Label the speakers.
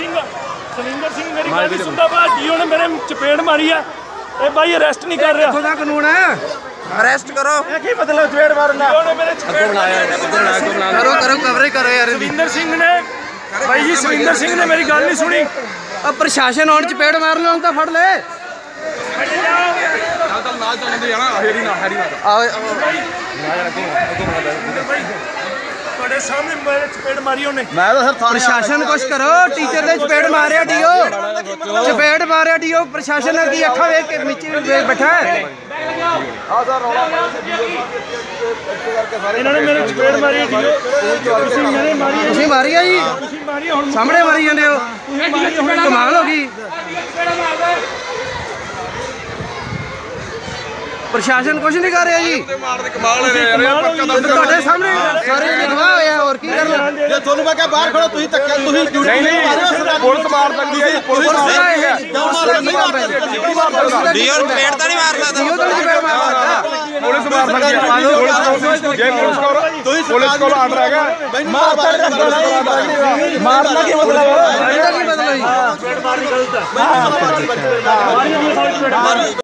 Speaker 1: ਸਿੰਘ ਸਵਿੰਦਰ ਸਿੰਘ ਮੇਰੀ ਗੱਲ ਨਹੀਂ ਸੁਣਦਾ ਬਾ ਡੀਓ ਨੇ ਮੇਰੇ ਚਪੇੜ ਮਾਰੀ ਆ। ਇਹ ਬਾਈ ਅਰੈਸਟ ਨਹੀਂ ਕਰ ਰਿਹਾ।
Speaker 2: ਇੱਥੋਂ ਦਾ ਕਾਨੂੰਨ ਹੈ? ਅਰੈਸਟ ਕਰੋ।
Speaker 1: ਇਹ ਕੀ ਮਤਲਬ ਚਪੇੜ ਮਾਰਨ ਦਾ? ਡੀਓ ਨੇ ਮੇਰੇ ਚਪੇੜ
Speaker 2: ਕਰੋ ਕਰੋ ਕਵਰੇਜ ਕਰੋ ਯਾਰ
Speaker 1: ਸਵਿੰਦਰ ਸਿੰਘ ਨੇ ਬਾਈ ਜੀ ਸਵਿੰਦਰ ਸਿੰਘ ਨੇ ਮੇਰੀ ਗੱਲ ਨਹੀਂ ਸੁਣੀ।
Speaker 2: ਆ ਪ੍ਰਸ਼ਾਸਨ ਹੁਣ ਚਪੇੜ ਮਾਰ ਲਿਆ ਹੁਣ ਤਾਂ ਫੜ ਲੈ।
Speaker 3: ਨਾਲ ਚੱਲਦੇ ਆ ਨਾ ਹੈਰੀ ਨਾ ਹੈਰੀ ਨਾ
Speaker 2: ਆਓ
Speaker 1: ਤੁਹਾਡੇ ਸਾਹਮਣੇ ਮੇਰੇ ਚਪੇੜ ਮਾਰੀ ਉਹਨੇ।
Speaker 3: ਮੈਂ ਤਾਂ ਸਰ ਥਾਣੇ
Speaker 2: ਪ੍ਰਸ਼ਾਸਨ ਕੁਛ ਕਰੋ ਟੀਚਰ ਦੇ ਚਪੇੜ ਮਾਰਿਆ ਡੀਓ। ਚਪੇੜ ਮਾਰਿਆ ਡੀਓ ਪ੍ਰਸ਼ਾਸਨ ਨੇ ਕੀ ਅੱਖਾਂ ਵੇਖ ਕੇ ਵਿੱਚ ਵੇ- ਬੈਠਾ ਹੈ।
Speaker 1: ਇਹਨਾਂ ਨੇ ਮੇਰੇ ਚਪੇੜ ਮਾਰੀ ਡੀਓ। ਤੁਸੀਂ ਮੇਰੇ ਮਾਰੀ
Speaker 2: ਤੁਸੀਂ ਜੀ?
Speaker 1: ਮਾਰੀ ਹੈ, ਹੁਣ
Speaker 2: ਸਾਹਮਣੇ ਮਾਰੀ ਜਾਂਦੇ ਹੋ। ਕਮਾਲ ਹੋ ਪ੍ਰਸ਼ਾਸਨ ਕੁਝ ਨਹੀਂ ਕਰ ਰਿਹਾ ਜੀ।
Speaker 3: ਮਾਰ ਦੇ ਕਮਾਲ ਨੇ ਯਾਰ ਪੱਕਾ
Speaker 2: ਤਾਂ ਤੁਹਾਡੇ ਸਾਹਮਣੇ ਸਾਰੇ ਲਿਖਵਾ ਹੋਇਆ ਹੋਰ ਕੀ ਕਰਨਾ?
Speaker 3: ਜੇ ਤੁਹਾਨੂੰ ਮੈਂ ਕਿਹਾ ਬਾਹਰ ਖੜੋ ਤੁਸੀਂ ਧੱਕਿਆ ਤੁਸੀਂ ਡਿਊਟੀ ਨਹੀਂ ਨਹੀਂ ਪੁਲਿਸ ਮਾਰ ਸਕਦੀ ਹੈ ਪੁਲਿਸ ਮਾਰ ਸਕਦੀ ਹੈ।
Speaker 2: ਡੀਓ
Speaker 4: ਪੇੜ ਤਾਂ ਨਹੀਂ ਮਾਰ ਸਕਦਾ।
Speaker 2: ਡੀਓ ਤਾਂ ਨਹੀਂ ਮਾਰ ਸਕਦਾ।
Speaker 3: ਪੁਲਿਸ ਮਾਰ ਸਕਦੀ ਹੈ। ਪੁਲਿਸ ਕੋਲ ਜੇ ਪੁਲਿਸ ਕੋਲ ਪੁਲਿਸ ਕੋਲ ਆਰਡਰ ਹੈਗਾ। ਮਾਰਨਾ ਕੀ ਮਤਲਬ
Speaker 2: ਇਹਦਾ ਕੀ ਮਤਲਬ ਜੀ
Speaker 1: ਚਪੇੜ ਮਾਰੀ ਗਲਤ ਹੈ ਮਾਰੀ ਹੈ ਸਾਰੀ ਚਪੇੜ ਮਾਰੀ